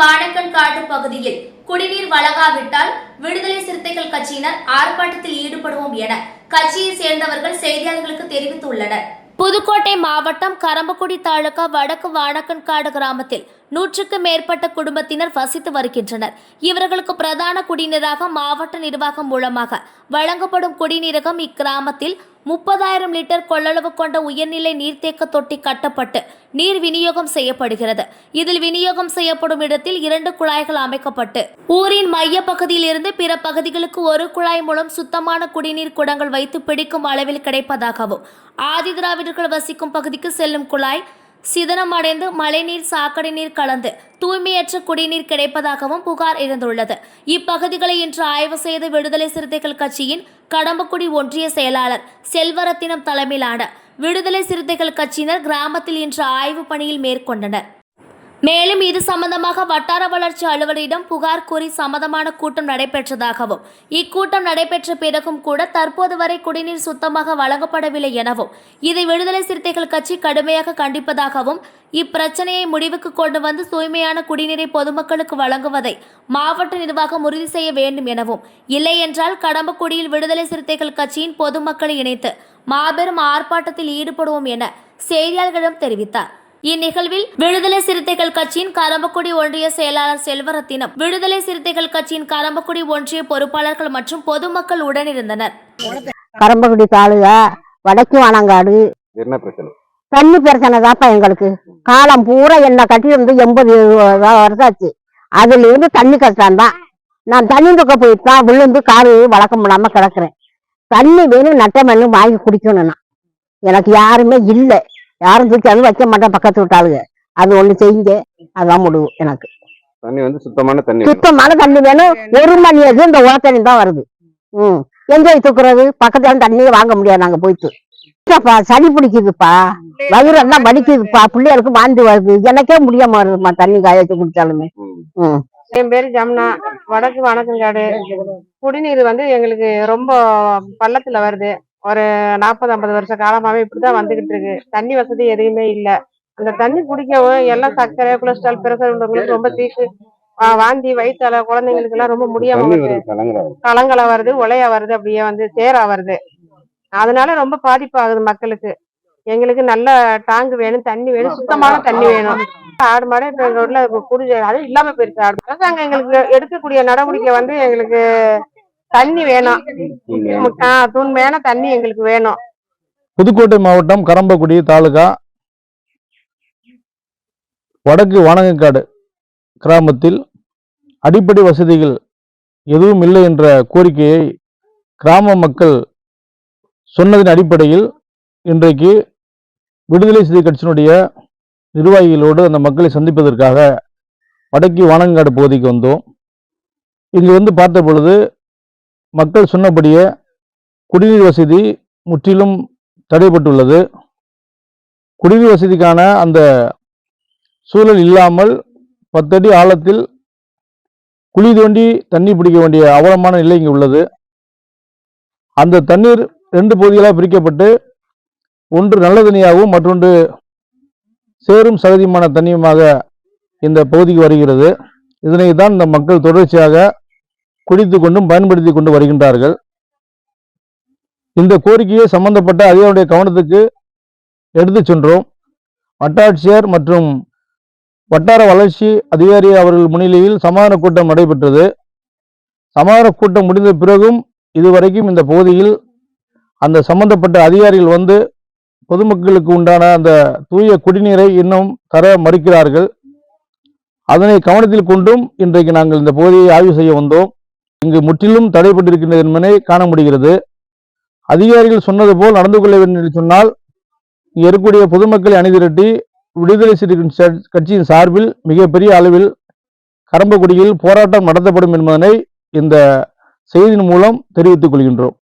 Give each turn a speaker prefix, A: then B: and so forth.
A: வானக்கன் பகுதியில் குடிநீர் வழங்காவிட்டால் விடுதலை சிறுத்தைகள் கட்சியினர் ஆர்ப்பாட்டத்தில் ஈடுபடுவோம் என கட்சியை சேர்ந்தவர்கள் செய்தியாளர்களுக்கு தெரிவித்துள்ளனர். புதுக்கோட்டை மாவட்டம் கரம்பக்குடி தாலுகா வடக்கு வானக்கன்காடு கிராமத்தில் நூற்றுக்கு மேற்பட்ட குடும்பத்தினர் வசித்து வருகின்றனர். இவர்களுக்கு பிரதான குடிநீராக மாவட்ட நிர்வாகம் மூலமாக வழங்கப்படும் குடிநீரகம் இக்கிராமத்தில் முப்பதாயிரம் லிட்டர் கொள்ளளவு கொண்ட உயர்நிலை நீர்த்தேக்க தொட்டி கட்டப்பட்டு நீர் விநியோகம் செய்யப்படுகிறது. இதில் விநியோகம் செய்யப்படும் இடத்தில் இரண்டு குழாய்கள் அமைக்கப்பட்டு ஊரின் மைய பகுதியில் இருந்து பிற பகுதிகளுக்கு ஒரு குழாய் மூலம் சுத்தமான குடிநீர் குடங்கள் வைத்து பிடிக்கும் அளவில் கிடைப்பதாகவும் ஆதி திராவிடர்கள் வசிக்கும் பகுதிக்கு செல்லும் குழாய் சிதனமடைந்து மழைநீர் சாக்கடை நீர் கலந்து தூய்மையற்ற குடிநீர் கிடைப்பதாகவும் புகார் இருந்துள்ளது இப்பகுதிகளை இன்று ஆய்வு செய்த விடுதலை சிறுத்தைகள் கட்சியின் கடம்பக்குடி ஒன்றிய செயலாளர் செல்வரத்தினம் தலைமையிலான விடுதலை சிறுத்தைகள் கட்சியினர் கிராமத்தில் இன்று ஆய்வு பணியில் மேற்கொண்டனர். மேலும் இது சம்பந்தமாக வட்டார வளர்ச்சி அலுவலரிடம் புகார் கூறி சம்பந்தமான கூட்டம் நடைபெற்றதாகவும் இக்கூட்டம் நடைபெற்ற பிறகும் கூட தற்போது வரை குடிநீர் சுத்தமாக வழங்கப்படவில்லை எனவும் இதை விடுதலை சிறுத்தைகள் கட்சி கடுமையாக கண்டிப்பதாகவும் இப்பிரச்சனையை முடிவுக்கு கொண்டு வந்து தூய்மையான குடிநீரை பொதுமக்களுக்கு வழங்குவதை மாவட்ட நிர்வாகம் உறுதி செய்ய வேண்டும் எனவும் இல்லையென்றால் கடம்பக்குடியில் விடுதலை சிறுத்தைகள் கட்சியின் பொதுமக்களை இணைத்து மாபெரும் ஆர்ப்பாட்டத்தில் ஈடுபடுவோம் என செய்தியாளர்களிடம் தெரிவித்தார். இந்நிகழ்வில் விடுதலை சிறுத்தைகள் கட்சியின் கரம்பக்குடி ஒன்றிய செயலாளர் செல்வரத்தினம் விடுதலை சிறுத்தைகள் கட்சியின் கரம்பக்குடி ஒன்றிய பொறுப்பாளர்கள் மற்றும் பொதுமக்கள் உடனிருந்தனர்.
B: கரம்பக்குடி தாலுகா வடக்கு வானங்காடு.
C: என்ன பிரச்சனை?
B: தண்ணி பிரச்சனை தான்ப்பா எங்களுக்கு. காலம் பூரா என்ன கட்டி இருந்து எண்பது வருஷம் ஆச்சு அதுல இருந்து தண்ணி கஷ்டம் தான். நான் தண்ணி தூக்க போயிட்டு தான் விழுந்து காடு வழக்கம் முடியாம கிடக்குறேன். தண்ணி வேணும் நட்ட மண்ணு வாங்கி குடிக்கணும் நான் எனக்கு யாருமே இல்லை. யாரும் தூக்கி அது வைக்க மாட்டேன் பக்கத்து விட்டாளுங்க அது ஒண்ணு செய்யுங்க. அதான் முடிவு எனக்கு.
C: தண்ணி வந்து சுத்தமான தண்ணி.
B: சுத்தமான தண்ணி வேணும். ஒரு மணி அது இந்த உலத்தண்ணி தான் வருது. ம். எங்க தூக்குறது? பக்கத்துல தண்ணியே வாங்க முடியாது நாங்க போயிட்டு. சளி பிடிக்குதுப்பா. வயிறு எல்லாம் வலிக்குதுப்பா. பிள்ளைகளுக்கு வாந்தி வருது. எனக்கே முடியாம வருதுமா தண்ணி காய வச்சு குடிச்சாலுமே.
C: ம்.
B: ம்.
D: என் பேரு ஜமுனா. வடக்கு வணக்கங்காடு குடிநீர் வந்து எங்களுக்கு ரொம்ப பள்ளத்துல வருது. ஒரு நாற்பது ஐம்பது வருஷ காலமாவே இப்படிதான் வந்துகிட்டு இருக்கு. தண்ணி வசதி எதுவுமே இல்ல. அந்த தண்ணி குடிக்கவும் எல்லாம் சர்க்கரை கொலஸ்ட்ரால் பிரஷர் உள்ளவங்களுக்கு ரொம்ப தீக்கு ஆ, வாந்தி வயிற்றால குழந்தைங்களுக்கு எல்லாம் ரொம்ப முடியாம. கலங்கலா வருது. ஒலையா வருது அப்படியே வந்து சேரா வருது. அதனால ரொம்ப பாதிப்பு ஆகுது மக்களுக்கு. எங்களுக்கு நல்ல டாங்க் வேணும் தண்ணி வேணும் சுத்தமான தண்ணி வேணும். ஆடு மாடு இப்ப எங்க ஊர்ல இப்ப குடி அது இல்லாம போயிருச்சு ஆடு அரசாங்கம் எங்களுக்கு எடுக்கக்கூடிய நடவடிக்கை வந்து எங்களுக்கு தண்ணி வேணும். ஆஹ் தூய்மையான தண்ணி எங்களுக்கு வேணும்.
E: புதுக்கோட்டை மாவட்டம் கரம்பக்குடி தாலுகா. வடக்கு வானகக்காடு கிராமத்தில் அடிப்படை வசதிகள் எதுவும் இல்லை என்ற கோரிக்கையை கிராம மக்கள் சொன்னதின் அடிப்படையில் இன்றைக்கு விடுதலை சிறுத்தை கட்சியினுடைய நிர்வாகிகளோடு அந்த மக்களை சந்திப்பதற்காக வடக்கு வானங்காடு பகுதிக்கு வந்தோம். இங்கு வந்து பார்த்த பொழுது மக்கள் சொன்னபடியே குடிநீர் வசதி முற்றிலும் தடைப்பட்டுள்ளது குடிநீர் வசதிக்கான அந்த சூழல் இல்லாமல் பத்தடி ஆழத்தில் குழி தோண்டி தண்ணி பிடிக்க வேண்டிய அவலமான நிலை இங்கே உள்ளது. அந்த தண்ணீர் ரெண்டு பகுதிகளாக பிரிக்கப்பட்டு ஒன்று நல்ல தண்ணியாகவும் மற்றொன்று சேரும் சகதியுமான தண்ணியுமாக இந்த பகுதிக்கு வருகிறது. இதனை தான் இந்த மக்கள் தொடர்ச்சியாக குடித்து கொண்டும் பயன்படுத்தி கொண்டு வருகின்றார்கள். இந்த கோரிக்கையை சம்பந்தப்பட்ட அதிகாரியுடைய கவனத்துக்கு எடுத்துச் சென்றோம். வட்டாட்சியர் மற்றும் வட்டார வளர்ச்சி அதிகாரி அவர்கள் முன்னிலையில் சமாதான கூட்டம் நடைபெற்றது. சமாதான கூட்டம் முடிந்த பிறகும் இதுவரைக்கும் இந்த பகுதியில் அந்த சம்பந்தப்பட்ட அதிகாரிகள் வந்து பொதுமக்களுக்கு உண்டான அந்த தூய குடிநீரை இன்னும் தர மறுக்கிறார்கள். அதனை கவனத்தில் கொண்டும் இன்றைக்கு நாங்கள் இந்த பகுதியை ஆய்வு செய்ய வந்தோம். இங்கு முற்றிலும் தடைப்பட்டிருக்கின்றது என்பதை காண முடிகிறது. அதிகாரிகள் சொன்னது போல் நடந்து கொள்ள வேண்டும் என்று சொன்னால் இருக்கக்கூடிய பொதுமக்களை அணிதிரட்டி விடுதலை சிறுத்தைகள் கட்சியின் சார்பில் மிகப்பெரிய அளவில் கரம்பக்குடியில் போராட்டம் நடத்தப்படும் என்பதனை இந்த செய்தியின் மூலம் தெரிவித்துக் கொள்கின்றோம்.